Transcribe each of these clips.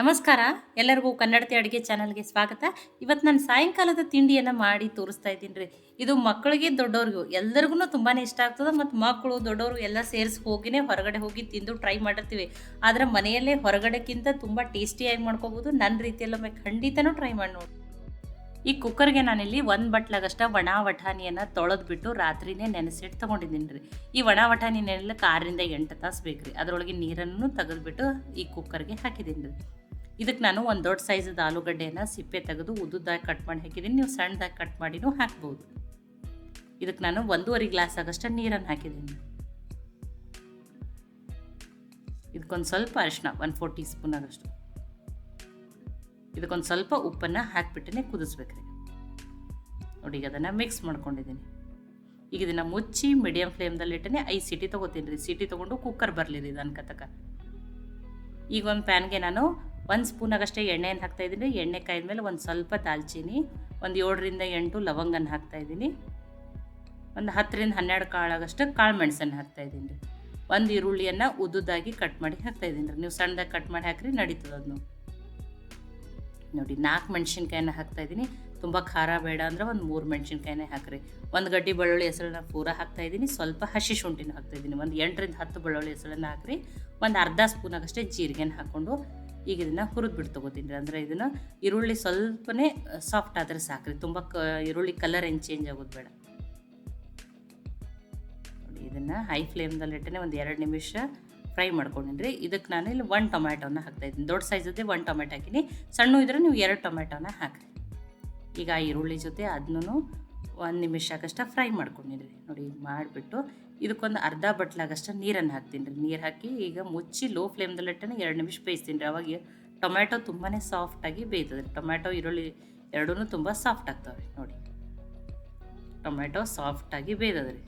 ನಮಸ್ಕಾರ. ಎಲ್ಲರಿಗೂ ಕನ್ನಡತಿ ಅಡುಗೆ ಚಾನಲ್ಗೆ ಸ್ವಾಗತ. ಇವತ್ತು ನಾನು ಸಾಯಂಕಾಲದ ತಿಂಡಿಯನ್ನು ಮಾಡಿ ತೋರಿಸ್ತಾ ಇದ್ದೀನಿ ರೀ. ಇದು ಮಕ್ಕಳಿಗೆ ದೊಡ್ಡವ್ರಿಗೂ ಎಲ್ಲರಿಗೂ ತುಂಬಾ ಇಷ್ಟ ಆಗ್ತದೆ ಮತ್ತು ಮಕ್ಕಳು ದೊಡ್ಡವರು ಎಲ್ಲ ಸೇರಿಸಿ ಹೋಗಿನೇ ಹೊರಗಡೆ ಹೋಗಿ ತಿಂದು ಟ್ರೈ ಮಾಡಿರ್ತೀವಿ. ಆದರೆ ಮನೆಯಲ್ಲೇ ಹೊರಗಡೆಕ್ಕಿಂತ ತುಂಬ ಟೇಸ್ಟಿಯಾಗಿ ಮಾಡ್ಕೋಬೋದು. ನನ್ನ ರೀತಿಯಲ್ಲೊಮ್ಮೆ ಖಂಡಿತನೂ ಟ್ರೈ ಮಾಡಿ ನೋಡಿ. ಈ ಕುಕ್ಕರ್ಗೆ ನಾನಿಲ್ಲಿ ಒಂದು ಬಟ್ಲಾಗಷ್ಟ ಒಣ ವಠಾಣಿಯನ್ನು ತೊಳೆದ್ಬಿಟ್ಟು ರಾತ್ರಿನೇ ನೆನೆಸಿಟ್ಟು ತೊಗೊಂಡಿದ್ದೀನಿ ರೀ. ಈ ಒಣ ನೆನೆಲ್ಲ ಕಾರಿಂದ ಎಂಟು ತಾಸು ಬೇಕು ರೀ. ಅದರೊಳಗೆ ನೀರನ್ನು ತೆಗೆದ್ಬಿಟ್ಟು ಈ ಕುಕ್ಕರ್ಗೆ ಹಾಕಿದ್ದೀನಿ ರೀ. ಇದಕ್ಕೆ ನಾನು ಒಂದು ದೊಡ್ಡ ಸೈಜದ ಆಲೂಗಡ್ಡೆಯನ್ನು ಸಿಪ್ಪೆ ತೆಗೆದು ಉದ್ದುದಾಗಿ ಕಟ್ ಮಾಡಿ ಹಾಕಿದ್ದೀನಿ. ನೀವು ಸಣ್ಣದಾಗಿ ಕಟ್ ಮಾಡಿನೂ ಹಾಕ್ಬೋದು. ಇದಕ್ಕೆ ನಾನು ಒಂದೂವರೆ ಗ್ಲಾಸ್ ಆಗಷ್ಟು ನೀರನ್ನು ಹಾಕಿದ್ದೀನಿ. ಇದಕ್ಕೊಂದು ಸ್ವಲ್ಪ ಅರಿಶಿನ ಒನ್ ಫೋರ್ ಟೀ ಸ್ಪೂನ್ ಆಗಷ್ಟು. ಇದಕ್ಕೊಂದು ಸ್ವಲ್ಪ ಉಪ್ಪನ್ನು ಹಾಕಿಬಿಟ್ಟೇ ಕುದಿಸ್ಬೇಕ್ರಿ. ನೋಡಿ, ಈಗ ಅದನ್ನು ಮಿಕ್ಸ್ ಮಾಡ್ಕೊಂಡಿದ್ದೀನಿ. ಈಗ ಇದನ್ನು ಮುಚ್ಚಿ ಮೀಡಿಯಮ್ ಫ್ಲೇಮ್ದಲ್ಲಿ ಇಟ್ಟನೆ ಐದು ಸಿಟಿ ತೊಗೋತೀನಿ ರೀ. ಸಿಟಿ ತೊಗೊಂಡು ಕುಕ್ಕರ್ ಬರಲಿ ರೀ ಇದು ಅನ್ಕತಕ ಈಗ ಒಂದು ಪ್ಯಾನ್ಗೆ ನಾನು ಒಂದು ಸ್ಪೂನಾಗಷ್ಟೇ ಎಣ್ಣೆಯನ್ನು ಹಾಕ್ತಾಯಿದ್ದೀನಿ ಎಣ್ಣೆ ಕಾಯ್ದ ಮೇಲೆ ಒಂದು ಸ್ವಲ್ಪ ದಾಲ್ಚೀನಿ, ಒಂದು ಏಳರಿಂದ ಎಂಟು ಲವಂಗನ ಹಾಕ್ತಾಯಿದ್ದೀನಿ ಒಂದು ಹತ್ತರಿಂದ ಹನ್ನೆರಡು ಕಾಳಾಗಷ್ಟು ಕಾಳು ಮೆಣಸನ್ನು ಹಾಕ್ತಾಯಿದ್ದೀನಿ ರೀ ಒಂದು ಈರುಳ್ಳಿಯನ್ನು ಉದ್ದುದಾಗಿ ಕಟ್ ಮಾಡಿ ಹಾಕ್ತಾಯಿದ್ದೀನಿ ರೀ ನೀವು ಸಣ್ಣದಾಗಿ ಕಟ್ ಮಾಡಿ ಹಾಕ್ರಿ, ನಡೀತದೆ ಅದನ್ನು ನೋಡಿ. ನಾಲ್ಕು ಮೆಣ್ಸಿನ್ಕಾಯನ್ನ ಹಾಕ್ತಾ ಇದ್ದೀನಿ. ತುಂಬ ಖಾರ ಬೇಡ ಅಂದರೆ ಒಂದು ಮೂರು ಮೆಣಸಿನ್ಕಾಯಿನೇ ಹಾಕ್ರಿ. ಒಂದು ಗಡ್ಡಿ ಬೆಳ್ಳುಳ್ಳಿ ಹೆಸರನ್ನ ಪೂರ ಹಾಕ್ತಾಯಿದ್ದೀನಿ ಸ್ವಲ್ಪ ಹಸಿ ಶುಂಠಿನ ಹಾಕ್ತಾಯಿದ್ದೀನಿ ಒಂದು ಎಂಟರಿಂದ ಹತ್ತು ಬೆಳ್ಳುಳ್ಳಿ ಹೆಸರನ್ನ ಹಾಕ್ರಿ. ಒಂದು ಅರ್ಧ ಸ್ಪೂನಾಗಷ್ಟೇ ಜೀರಿಗೆನ ಹಾಕ್ಕೊಂಡು ಈಗ ಇದನ್ನು ಹುರಿದ್ಬಿಟ್ಟು ತೊಗೋತೀನಿ ಅಂದರೆ ಇದನ್ನು ಈರುಳ್ಳಿ ಸ್ವಲ್ಪನೇ ಸಾಫ್ಟ್ ಆದರೆ ಸಾಕ್ರಿ. ತುಂಬ ಕ, ಈರುಳ್ಳಿ ಕಲರ್ ಏನು ಚೇಂಜ್ ಆಗೋದು ಬೇಡ. ನೋಡಿ, ಇದನ್ನು ಹೈ ಫ್ಲೇಮ್ದಲ್ಲಿ ಇಟ್ಟನೆ ಒಂದು ಎರಡು ನಿಮಿಷ ಫ್ರೈ ಮಾಡ್ಕೊಂಡಿನಿ ಇದಕ್ಕೆ ನಾನು ಇಲ್ಲಿ ಒನ್ ಟೊಮ್ಯಾಟೋನ ಹಾಕ್ತಾಯಿದ್ದೀನಿ ದೊಡ್ಡ ಸೈಜದ್ದೇ ಒನ್ ಟೊಮ್ಯಾಟೊ ಹಾಕಿನಿ. ಸಣ್ಣ ಇದ್ರೆ ನೀವು ಎರಡು ಟೊಮ್ಯಾಟೋನ ಹಾಕಿರಿ. ಈಗ ಆ ಈರುಳ್ಳಿ ಜೊತೆ ಅದನ್ನೂ ಒಂದು ನಿಮಿಷ ಕಷ್ಟ ಫ್ರೈ ಮಾಡ್ಕೊಂಡಿದ್ರಿ ನೋಡಿ, ಮಾಡಿಬಿಟ್ಟು ಇದಕ್ಕೊಂದು ಅರ್ಧ ಬಟ್ಲಾಗಷ್ಟು ನೀರನ್ನು ಹಾಕ್ತೀನಿ ರೀ. ನೀರು ಹಾಕಿ ಈಗ ಮುಚ್ಚಿ ಲೋ ಫ್ಲೇಮ್ದಲ್ಲಿ ಇಟ್ಟನೆ ಎರಡು ನಿಮಿಷ ಬೇಯಿಸ್ತೀನಿ ರೀ. ಅವಾಗ ಟೊಮ್ಯಾಟೊ ತುಂಬಾ ಸಾಫ್ಟಾಗಿ ಬೇಯ್ತದೆ ರೀ. ಟೊಮ್ಯಾಟೊ, ಈರುಳ್ಳಿ ಎರಡೂ ತುಂಬ ಸಾಫ್ಟ್ ಆಗ್ತವೆ ನೋಡಿ. ಟೊಮ್ಯಾಟೊ ಸಾಫ್ಟಾಗಿ ಬೇಯ್ತದೆ ರೀ.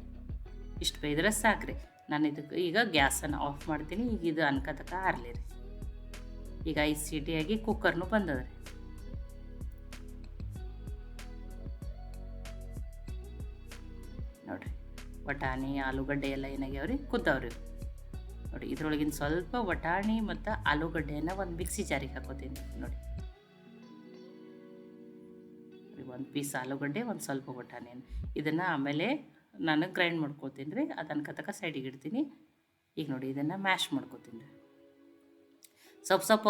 ಇಷ್ಟು ಬೇಯ್ದ್ರೆ ರೀ. ನಾನು ಇದಕ್ಕೆ ಈಗ ಗ್ಯಾಸನ್ನು ಆಫ್ ಮಾಡ್ತೀನಿ. ಈಗ ಇದು ಅನ್ಕತಕ ಆರಲಿ ರೀ. ಈಗ ಐದು ಸಿಟಿಯಾಗಿ ಕುಕ್ಕರ್ನು ಬಂದದ ರೀ. ವಟಾಣಿ ಆಲೂಗಡ್ಡೆ ಎಲ್ಲ ಏನಾಗ್ಯಾವ್ರಿ ಕುದ್ದಾವ್ರಿ ನೋಡಿ, ಇದ್ರೊಳಗಿನ ಸ್ವಲ್ಪ ವಟಾಣಿ ಮತ್ತು ಆಲೂಗಡ್ಡೆಯನ್ನ ಒಂದು ಮಿಕ್ಸಿ ಜಾರಿಗೆ ಹಾಕೋತೀನಿ ನೋಡಿ. ಒಂದು ಪೀಸ್ ಆಲೂಗಡ್ಡೆ, ಒಂದು ಸ್ವಲ್ಪ ಬಟಾಣಿ. ಇದನ್ನು ಆಮೇಲೆ ನಾನು ಗ್ರೈಂಡ್ ಮಾಡ್ಕೋತೀನಿ ರೀ. ಅದನ್ನ ಕತಕ ಸೈಡಿಗೆ ಇಡ್ತೀನಿ. ಈಗ ನೋಡಿ, ಇದನ್ನು ಮ್ಯಾಶ್ ಮಾಡ್ಕೋತೀನಿ ರೀ. ಸ್ವಲ್ಪ ಸ್ವಲ್ಪ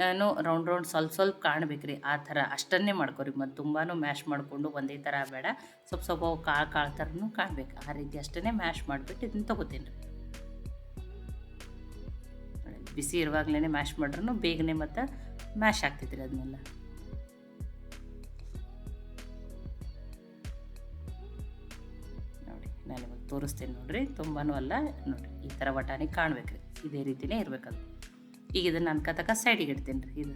ವಟಾಣಿ ರೌಂಡ್ ರೌಂಡ್ ಸ್ವಲ್ಪ ಸ್ವಲ್ಪ ಕಾಣ್ಬೇಕು ರೀ ಆ ಥರ ಅಷ್ಟನ್ನೇ ಮಾಡ್ಕೊರಿ. ಮತ್ತು ತುಂಬಾ ಮ್ಯಾಶ್ ಮಾಡಿಕೊಂಡು ಒಂದೇ ಥರ ಬೇಡ. ಸ್ವಲ್ಪ ಸ್ವಲ್ಪ ಕಾಳು ಕಾಳು ಥರನೂ ಕಾಣ್ಬೇಕು. ಆ ರೀತಿ ಅಷ್ಟನ್ನೇ ಮ್ಯಾಶ್ ಮಾಡಿಬಿಟ್ಟು ಇದನ್ನು ತೊಗೋತೀನಿ. ರೀ ಬಿಸಿ ಇರುವಾಗಲೇ ಮ್ಯಾಶ್ ಮಾಡ್ರೂ ಬೇಗನೆ ಮತ್ತು ಮ್ಯಾಶ್ ಆಗ್ತೈತ್ರಿ ಅದನ್ನೆಲ್ಲ ನೋಡಿ, ನಾನು ಇವಾಗ ತೋರಿಸ್ತೇನೆ ನೋಡಿರಿ. ತುಂಬಾ ಅಲ್ಲ. ನೋಡಿರಿ ಈ ಥರ ವಟಾಣಿ ಕಾಣ್ಬೇಕು ರೀ ಇದೇ ರೀತಿಯೇ ಇರಬೇಕದು. ಈಗ ಇದನ್ನು ನಾನು ಕತಕ ಸೈಡಿಗೆ ಇಡ್ತೀನಿ ರೀ ಇದು.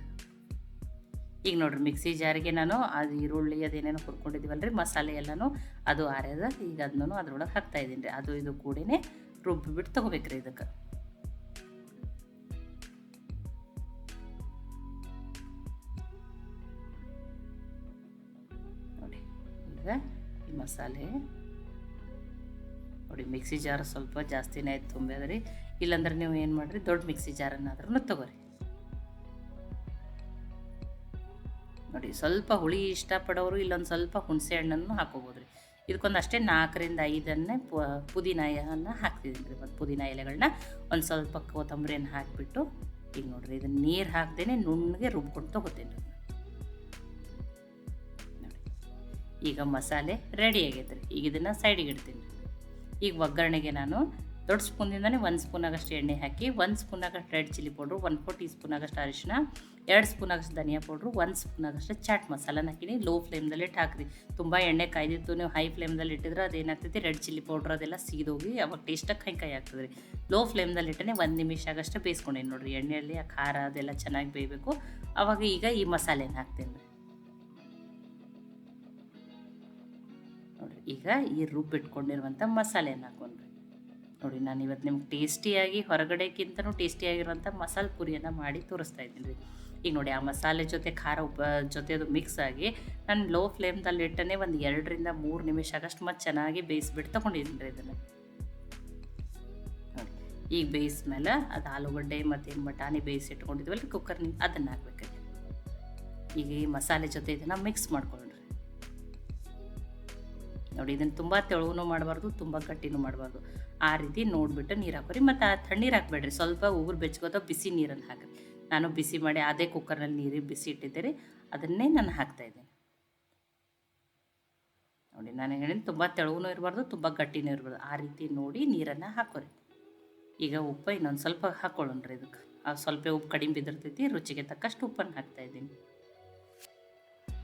ಈಗ ನೋಡ್ರಿ, ಮಿಕ್ಸಿ ಜಾರಿಗೆ ನಾನು ಅದು ಈರುಳ್ಳಿ ಅದೇನೇನೋ ಹುರ್ಕೊಂಡಿದ್ದೀವಲ್ಲ ರೀ ಮಸಾಲೆ ಎಲ್ಲನೂ, ಅದು ಆರ್ಯದ, ಈಗ ಅದನ್ನೂ ಅದ್ರೊಳಗೆ ಹಾಕ್ತಾಯಿದ್ದೀನಿ ರೀ ಅದು ಇದು ಕೂಡೇ ರುಬ್ಬಿಬಿಟ್ಟು ತೊಗೋಬೇಕು ರೀ ಇದಕ್ಕೆ. ನೋಡಿ ಈ ಮಸಾಲೆ. ನೋಡಿ, ಮಿಕ್ಸಿ ಜಾರ್ ಸ್ವಲ್ಪ ಜಾಸ್ತಿನೇ ಆಯ್ತು ತುಂಬಿದೆ ರೀ ಇಲ್ಲಾಂದ್ರೆ ನೀವು ಏನು ಮಾಡಿರಿ? ದೊಡ್ಡ ಮಿಕ್ಸಿ ಜಾರನ್ನಾದ್ರೂ ತಗೋರಿ. ನೋಡಿ, ಸ್ವಲ್ಪ ಹುಳಿ ಇಷ್ಟಪಡೋರು ಇಲ್ಲೊಂದು ಸ್ವಲ್ಪ ಹುಣಸೆ ಹಣ್ಣನ್ನು ಹಾಕೋಬೋದು ರೀ ಇದಕ್ಕೊಂದು ಅಷ್ಟೇ ನಾಲ್ಕರಿಂದ ಐದನ್ನೇ ಪುದೀನ ಎಲೆಯನ್ನು ಹಾಕ್ತಿದ್ದೀನಿ ರೀ ಮತ್ತು ಪುದೀನ ಎಲೆಗಳನ್ನ ಒಂದು ಸ್ವಲ್ಪ ಕೊತ್ತಂಬರಿಯನ್ನು ಹಾಕಿಬಿಟ್ಟು, ಈಗ ನೋಡಿರಿ ಇದನ್ನು ನೀರು ಹಾಕ್ತೇನೆ ನುಣ್ಣಗೆ ರುಬ್ಕೊಂಡು ತೊಗೋತೀನಿ. ನೋಡಿ, ಈಗ ಮಸಾಲೆ ರೆಡಿ ಆಗೈತೆ ರೀ ಈಗ ಇದನ್ನು ಸೈಡಿಗೆ ಇಡ್ತೀನಿ. ಈಗ ಒಗ್ಗರಣೆಗೆ ನಾನು ದೊಡ್ಡ ಸ್ಪೂನಿಂದನೇ ಒಂದು ಸ್ಪೂನಾಗಷ್ಟು ಎಣ್ಣೆ ಹಾಕಿ, ಒಂದು ಸ್ಪೂನಾಗಷ್ಟು red chilli powder one fourth tea ಸ್ಪೂನಾಗಷ್ಟು ಅರಿಶಿನ ಎರಡು ಸ್ಪೂನಾಗಷ್ಟು ಧನಿಯಾ ಪೌಡ್ರು, ಒಂದು ಸ್ಪೂನಾಗಷ್ಟು ಚಾಟ್ ಮಸಾಲನ ಹಾಕಿನಿ. ಲೋ ಫ್ಲೇಮ್ದಲ್ಲಿ ಹಾಕ್ರಿ. ತುಂಬ ಎಣ್ಣೆ ಕಾಯ್ದಿತ್ತು, ನೀವು ಹೈ ಫ್ಲೇಮ್ದಲ್ಲಿ ಇಟ್ಟಿದ್ರೆ ಅದೇನಾಗ್ತೈತಿ? ರೆಡ್ ಚಿಲ್ಲಿ ಪೌಡ್ರ್ ಅದೆಲ್ಲ ಸೀದೋಗಿ ಅವಾಗ ಟೇಸ್ಟಾಗಿ ಕೈ ಕೈ ಆಗ್ತದೆ ರೀ ಲೋ ಫ್ಲೇಮ್ದಲ್ಲಿ ಇಟ್ಟನೆ ಒಂದು ನಿಮಿಷ ಆಗಷ್ಟು ಬೇಯಿಸ್ಕೊಂಡೇನಿ ನೋಡಿರಿ. ಎಣ್ಣೆಯಲ್ಲಿ ಆ ಖಾರ ಅದೆಲ್ಲ ಚೆನ್ನಾಗಿ ಬೇಯಬೇಕು. ಅವಾಗ ಈಗ ಈ ಮಸಾಲೆನ ಹಾಕ್ತೇನೆ ನೋಡಿರಿ. ಈಗ ಈ ರುಬ್ಬಿಟ್ಕೊಂಡಿರುವಂಥ ಮಸಾಲೆನ ಹಾಕೊಂಡ್ರಿ ನೋಡಿ, ನಾನು ಇವತ್ತು ನಿಮ್ಗೆ ಟೇಸ್ಟಿಯಾಗಿ ಹೊರಗಡೆಗಿಂತನೂ ಟೇಸ್ಟಿಯಾಗಿರುವಂಥ ಮಸಾಲೆ ಪುರಿಯನ್ನು ಮಾಡಿ ತೋರಿಸ್ತಾ ಇದ್ದೀನಿ ರೀ. ಈಗ ನೋಡಿ, ಆ ಮಸಾಲೆ ಜೊತೆ ಖಾರ ಉಪ ಜೊತೆ ಅದು ಮಿಕ್ಸ್ ಆಗಿ ನಾನು ಲೋ ಫ್ಲೇಮ್ದಲ್ಲಿ ಇಟ್ಟನೇ ಒಂದು ಎರಡರಿಂದ ಮೂರು ನಿಮಿಷ ಆಗಷ್ಟು ಮತ್ತೆ ಚೆನ್ನಾಗಿ ಬೇಯಿಸ್ಬಿಟ್ಟು ತೊಗೊಂಡಿದ್ದೀನಿ ರೀ ಇದನ್ನು. ಈಗ ಬೇಯಿಸ್ಮೇಲೆ ಅದು ಆಲೂಗಡ್ಡೆ ಮತ್ತು ಬಟಾಣಿ ಬೇಯಿಸಿ ಇಟ್ಕೊಂಡಿದ್ವಲ್ಲ ಕುಕ್ಕರ್ ಅದನ್ನು ಹಾಕ್ಬೇಕು ಈಗ ಈ ಮಸಾಲೆ ಜೊತೆ ಇದನ್ನು ಮಿಕ್ಸ್ ಮಾಡ್ಕೊಳ್ಳ್ರಿ ನೋಡಿ, ಇದನ್ನು ತುಂಬ ತೆಳುವೂ ಮಾಡಬಾರ್ದು, ತುಂಬ ಗಟ್ಟಿನೂ ಮಾಡಬಾರ್ದು. ಆ ರೀತಿ ನೋಡಿಬಿಟ್ಟು ನೀರು ಹಾಕೋರಿ. ಮತ್ತು ಆ ತಣ್ಣೀರು ಹಾಕಬೇಡ್ರಿ. ಸ್ವಲ್ಪ ಉಗುರು ಬೆಚ್ಚಗೋತ ಬಿಸಿ ನೀರನ್ನು ಹಾಕಿರಿ. ನಾನು ಬಿಸಿ ಮಾಡಿ ಅದೇ ಕುಕ್ಕರ್ನಲ್ಲಿ ನೀರು ಬಿಸಿ ಇಟ್ಟಿದ್ದೆ ರೀ ಅದನ್ನೇ ನಾನು ಹಾಕ್ತಾಯಿದ್ದೇನೆ ನೋಡಿ, ನಾನು ಹೇಳಿದ ತುಂಬ ತೆಳುವೂ ಇರಬಾರ್ದು, ತುಂಬ ಗಟ್ಟಿನೂ ಇರಬಾರ್ದು. ಆ ರೀತಿ ನೋಡಿ ನೀರನ್ನು ಹಾಕೋರಿ. ಈಗ ಉಪ್ಪು ಇನ್ನೊಂದು ಸ್ವಲ್ಪ ಹಾಕ್ಕೊಳ್ಳೋಣ್ರಿ ಇದಕ್ಕೆ. ಆ ಸ್ವಲ್ಪ ಉಪ್ಪು ಕಡಿಮೆ ಬಿದ್ದಿರ್ತೈತಿ, ರುಚಿಗೆ ತಕ್ಕಷ್ಟು ಉಪ್ಪನ್ನು ಹಾಕ್ತಾಯಿದ್ದೀನಿ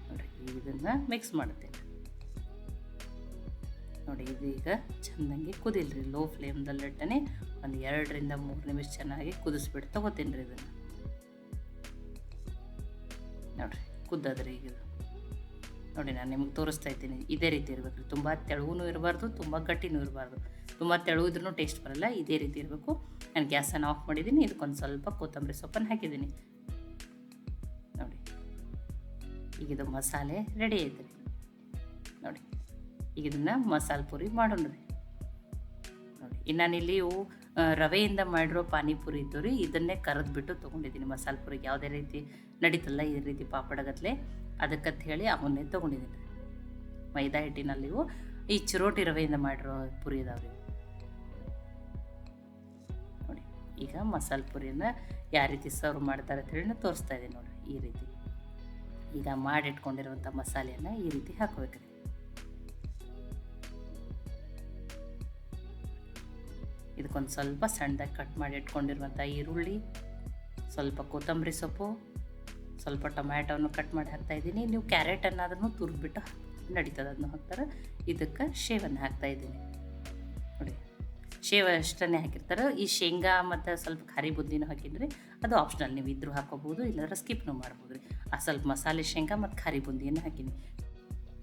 ನೋಡಿರಿ, ಈಗ ಇದನ್ನು ಮಿಕ್ಸ್ ಮಾಡುತ್ತೇನೆ ನೋಡಿ, ಇದು ಈಗ ಚೆಂದಂಗೆ ಕುದಿಲ್ರಿ. ಲೋ ಫ್ಲೇಮ್ದಲ್ಲಿಟ್ಟನೆ ಒಂದು ಎರಡರಿಂದ ಮೂರು ನಿಮಿಷ ಚೆನ್ನಾಗಿ ಕುದಿಸ್ಬಿಟ್ಟು ತೊಗೋತೀನಿ ರೀ ಇದನ್ನು. ನೋಡಿರಿ, ಕುದ್ದದ್ರಿ ಈಗ ನೋಡಿ, ನಾನು ನಿಮ್ಗೆ ತೋರಿಸ್ತಾ ಇದ್ದೀನಿ. ಇದೇ ರೀತಿ ಇರಬೇಕು ತುಂಬ ತೆಳುವೂ ಇರಬಾರ್ದು, ತುಂಬ ಗಟ್ಟಿನೂ ಇರಬಾರ್ದು. ತುಂಬ ತೆಳು ಟೇಸ್ಟ್ ಬರಲ್ಲ, ಇದೇ ರೀತಿ ಇರಬೇಕು. ನಾನು ಗ್ಯಾಸನ್ನು ಆಫ್ ಮಾಡಿದ್ದೀನಿ ಇದಕ್ಕೊಂದು ಸ್ವಲ್ಪ ಕೊತ್ತಂಬರಿ ಸೊಪ್ಪನ್ನು ಹಾಕಿದ್ದೀನಿ ನೋಡಿ, ಈಗ ಇದು ಮಸಾಲೆ ರೆಡಿ ಆಯ್ತು ನೋಡಿ. ಈಗ ಇದನ್ನು ಮಸಾಲೆ ಪೂರಿ ಮಾಡೋಣ ರೀ. ನೋಡಿ ನಾನಿಲ್ಲಿ ಇವು ರವೆಯಿಂದ ಮಾಡಿರೋ ಪಾನಿಪುರಿ ಇದ್ದು ರೀ, ಇದನ್ನೇ ಕರೆದ್ಬಿಟ್ಟು ತೊಗೊಂಡಿದ್ದೀನಿ. ಮಸಾಲೆ ಪುರಿಗೆ ಯಾವುದೇ ರೀತಿ ನಡೀತಲ್ಲ, ಈ ರೀತಿ ಪಾಪಡಗತ್ಲೆ, ಅದಕ್ಕಂತ ಹೇಳಿ ಅವನ್ನೇ ತೊಗೊಂಡಿದ್ದೀನಿ. ಮೈದಾ ಹಿಟ್ಟಿನಲ್ಲಿ ಈ ಚಿರೋಟಿ ರವೆಯಿಂದ ಮಾಡಿರೋ ಪುರಿ ಇದಾವೆ ರೀ. ನೋಡಿ, ಈಗ ಮಸಾಲೆ ಪುರಿಯನ್ನು ಯಾವ ರೀತಿ ಸರ್ವ್ ಮಾಡ್ತಾರೆ ಅಂತ ಹೇಳಿ ತೋರಿಸ್ತಾ ಇದ್ದೀನಿ ನೋಡಿ ಈ ರೀತಿ. ಈಗ ಮಾಡಿಟ್ಕೊಂಡಿರುವಂಥ ಮಸಾಲೆಯನ್ನು ಈ ರೀತಿ ಹಾಕೋಬೇಕ್ರಿ. ಇದಕ್ಕೊಂದು ಸ್ವಲ್ಪ ಸಣ್ಣದಾಗಿ ಕಟ್ ಮಾಡಿ ಇಟ್ಕೊಂಡಿರುವಂಥ ಈರುಳ್ಳಿ, ಸ್ವಲ್ಪ ಕೊತ್ತಂಬರಿ ಸೊಪ್ಪು, ಸ್ವಲ್ಪ ಟೊಮ್ಯಾಟೋನು ಕಟ್ ಮಾಡಿ ಹಾಕ್ತಾ ಇದ್ದೀನಿ. ನೀವು ಕ್ಯಾರೆಟನ್ನಾದ್ರೂ ತುರಿದ್ಬಿಟ್ಟು ನಡೀತದೆ ಅದನ್ನು ಹಾಕ್ತಾರೆ. ಇದಕ್ಕೆ ಶೇವನ್ನು ಹಾಕ್ತಾ ಇದ್ದೀನಿ. ನೋಡಿ, ಶೇವ ಅಷ್ಟನ್ನೇ ಹಾಕಿರ್ತಾರೆ. ಈ ಶೇಂಗಾ ಮತ್ತು ಸ್ವಲ್ಪ ಖಾರಿ ಬುದ್ದಿನೂ ಹಾಕಿದ್ರಿ ಅದು ಆಪ್ಷನಲ್ ನೀವು ಇದ್ರೂ ಹಾಕೋಬೋದು ಇಲ್ಲಾಂದ್ರೆ ಸ್ಕಿಪ್ನೂ ಮಾಡ್ಬೋದು ರೀ ಆ ಸ್ವಲ್ಪ ಮಸಾಲೆ ಶೇಂಗಾ ಮತ್ತು ಖಾರಿ ಬುಂದಿಯನ್ನು ಹಾಕಿನಿ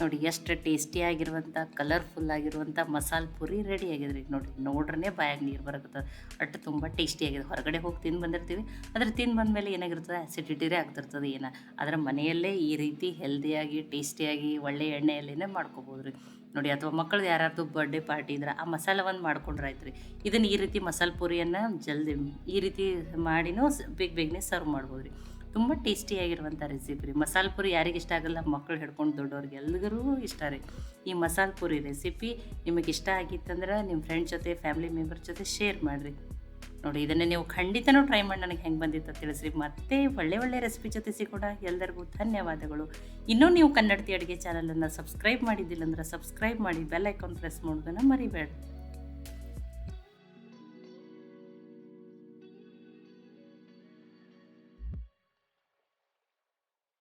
ನೋಡಿ, ಎಷ್ಟು ಟೇಸ್ಟಿಯಾಗಿರುವಂಥ ಕಲರ್ಫುಲ್ ಆಗಿರುವಂಥ ಮಸಾಲೆ ಪುರಿ ರೆಡಿ ಆಗಿದೆ ನೋಡಿ ನೋಡ್ರೇ ಬಾಯಾಗ ನೀರು ಬರಕತ್ತದ. ಅಷ್ಟು ತುಂಬ ಟೇಸ್ಟಿಯಾಗಿದೆ ಹೊರಗಡೆ ಹೋಗಿ ತಿಂದು ಬಂದಿರ್ತೀವಿ. ಆದರೆ ತಿಂದು ಬಂದಮೇಲೆ ಏನಾಗಿರ್ತದೆ? ಆ್ಯಸಿಡಿಟಿರೇ ಆಗ್ತಿರ್ತದೆ ಏನ. ಅದರ ಮನೆಯಲ್ಲೇ ಈ ರೀತಿ ಹೆಲ್ದಿಯಾಗಿ ಟೇಸ್ಟಿಯಾಗಿ ಒಳ್ಳೆ ಎಣ್ಣೆಯಲ್ಲೇ ಮಾಡ್ಕೋಬೋದು ರೀ ನೋಡಿ, ಅಥವಾ ಮಕ್ಕಳು ಯಾರ್ಯಾರ್ದು ಬರ್ಡೇ ಪಾರ್ಟಿ ಇದ್ರೆ ಆ ಮಸಾಲ ಒಂದು ಮಾಡ್ಕೊಂಡ್ರೆ ಆಯ್ತು ರೀ ಇದನ್ನು ಈ ರೀತಿ ಮಸಾಲೆ ಪುರಿಯನ್ನು ಜಲ್ದಿ ಈ ರೀತಿ ಮಾಡಿನೂ ಬೇಗ ಬೇಗನೆ ಸರ್ವ್ ಮಾಡ್ಬೋದು ರೀ ತುಂಬ ಟೇಸ್ಟಿಯಾಗಿರುವಂಥ ರೆಸಿಪಿ ರೀ. ಮಸಾಲೆ ಪುರಿ ಯಾರಿಗೆ ಇಷ್ಟ ಆಗಲ್ಲ ಮಕ್ಕಳು ಹಿಡ್ಕೊಂಡು ದೊಡ್ಡವ್ರಿಗೆ ಎಲ್ರಿಗೂ ಇಷ್ಟ ರೀ. ಈ ಮಸಾಲೆ ಪುರಿ ರೆಸಿಪಿ ನಿಮಗೆ ಇಷ್ಟ ಆಗಿತ್ತಂದ್ರೆ ನಿಮ್ಮ ಫ್ರೆಂಡ್ ಜೊತೆ ಫ್ಯಾಮಿಲಿ ಮೆಂಬರ್ ಜೊತೆ ಶೇರ್ ಮಾಡಿರಿ. ನೋಡಿ, ಇದನ್ನು ನೀವು ಖಂಡಿತನೂ ಟ್ರೈ ಮಾಡಿ ನನಗೆ ಹೆಂಗೆ ಬಂದಿತ್ತು ತಿಳಿಸ್ರಿ. ಮತ್ತೆ ಒಳ್ಳೆ ಒಳ್ಳೆ ರೆಸಿಪಿ ಜೊತೆ ಸಿಗೋಣ. ಎಲ್ಲರಿಗೂ ಧನ್ಯವಾದಗಳು. ಇನ್ನೂ ನೀವು ಕನ್ನಡತಿ ಅಡುಗೆ ಚಾನಲನ್ನು ಸಬ್ಸ್ಕ್ರೈಬ್ ಮಾಡಿದ್ದಿಲ್ಲ ಅಂದ್ರೆ ಸಬ್ಸ್ಕ್ರೈಬ್ ಮಾಡಿ ಬೆಲ್ ಐಕಾನ್ ಪ್ರೆಸ್ ಮಾಡೋದನ್ನು ಮರಿಬೇಡ